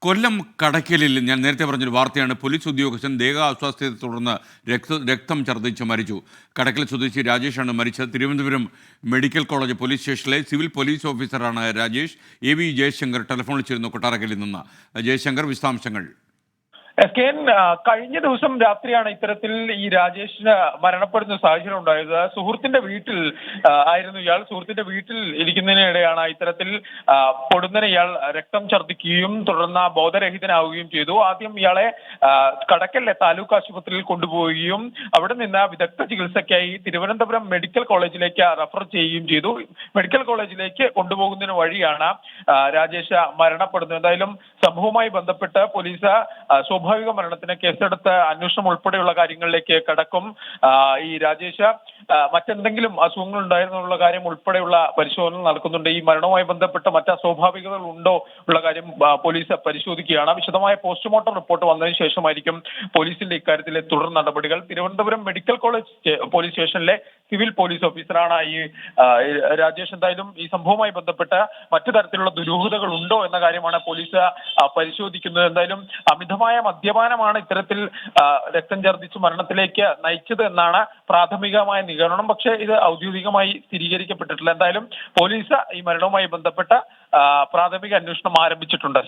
കൊല്ലം കടയ്ക്കലിൽ ഞാൻ നേരത്തെ പറഞ്ഞൊരു വാർത്തയാണ്. പോലീസ് ഉദ്യോഗസ്ഥൻ ദേഹാസ്വാസ്ഥ്യത്തെ തുടർന്ന് രക്ത രക്തം ഛർദ്ദിച്ച് മരിച്ചു. കടക്കൽ സ്വദേശി രാജേഷാണ് മരിച്ചത്. തിരുവനന്തപുരം മെഡിക്കൽ കോളേജ് പോലീസ് സ്റ്റേഷനിലെ സിവിൽ പോലീസ് ഓഫീസറാണ് രാജേഷ്. എ വി ജയശങ്കർ ടെലിഫോണിൽ ചേരുന്നു കൊട്ടാരക്കലിൽ നിന്ന്. ജയശങ്കർ വിശദാംശങ്ങൾ. എസ് കെ എൻ കഴിഞ്ഞ ദിവസം രാത്രിയാണ് ഇത്തരത്തിൽ ഈ രാജേഷിന് മരണപ്പെടുന്ന സാഹചര്യം ഉണ്ടായത്. സുഹൃത്തിന്റെ വീട്ടിൽ ആയിരുന്നു ഇയാൾ. സുഹൃത്തിന്റെ വീട്ടിൽ ഇരിക്കുന്നതിനിടെയാണ് ഇത്തരത്തിൽ പൊടുന്നനെ ഇയാൾ രക്തം ഛർദ്ദിക്കുകയും തുടർന്ന് ബോധരഹിതനാവുകയും ചെയ്തു. ആദ്യം ഇയാളെ കടക്കലിലെ താലൂക്ക് ആശുപത്രിയിൽ കൊണ്ടുപോവുകയും അവിടെ നിന്ന് വിദഗ്ധ ചികിത്സയ്ക്കായി തിരുവനന്തപുരം മെഡിക്കൽ കോളേജിലേക്ക് റഫർ ചെയ്യുകയും ചെയ്തു. മെഡിക്കൽ കോളേജിലേക്ക് കൊണ്ടുപോകുന്നതിന് വഴിയാണ് രാജേഷ് മരണപ്പെടുന്നത്. എന്തായാലും സംഭവവുമായി ബന്ധപ്പെട്ട് പോലീസ് സ്വാഭാവിക മരണത്തിന് കേസെടുത്ത് അന്വേഷണം ഉൾപ്പെടെയുള്ള കാര്യങ്ങളിലേക്ക് കടക്കും. ഈ രാജേഷ് മറ്റെന്തെങ്കിലും അസുഖങ്ങൾ ഉണ്ടായിരുന്നുള്ള കാര്യം ഉൾപ്പെടെയുള്ള പരിശോധന നടക്കുന്നുണ്ട്. ഈ മരണവുമായി ബന്ധപ്പെട്ട് മറ്റ് അസ്വാഭാവികതകൾ ഉണ്ടോ ഉള്ള കാര്യം പോലീസ് പരിശോധിക്കുകയാണ്. വിശദമായ പോസ്റ്റ്മോർട്ടം റിപ്പോർട്ട് വന്നതിന് ശേഷമായിരിക്കും പോലീസിന്റെ ഇക്കാര്യത്തിലെ തുടർ നടപടികൾ. തിരുവനന്തപുരം മെഡിക്കൽ കോളേജ് പോലീസ് സ്റ്റേഷനിലെ സിവിൽ പോലീസ് ഓഫീസറാണ് ഈ രാജേഷ്. എന്തായാലും ഈ സംഭവവുമായി ബന്ധപ്പെട്ട് മറ്റു തരത്തിലുള്ള ദുരൂഹതകൾ ഉണ്ടോ എന്ന കാര്യമാണ് പോലീസ് പരിശോധിക്കുന്നത്. എന്തായാലും അമിതമായ മദ്യപാനമാണ് ഇത്തരത്തിൽ രക്തം ഛർദ്ദിച്ച് മരണത്തിലേക്ക് നയിച്ചത് എന്നാണ് പ്രാഥമികമായ നിഗമനം. പക്ഷേ ഇത് ഔദ്യോഗികമായി സ്ഥിരീകരിക്കപ്പെട്ടിട്ടില്ല. എന്തായാലും പോലീസ് ഈ മരണവുമായി ബന്ധപ്പെട്ട പ്രാഥമിക അന്വേഷണം ആരംഭിച്ചിട്ടുണ്ട്.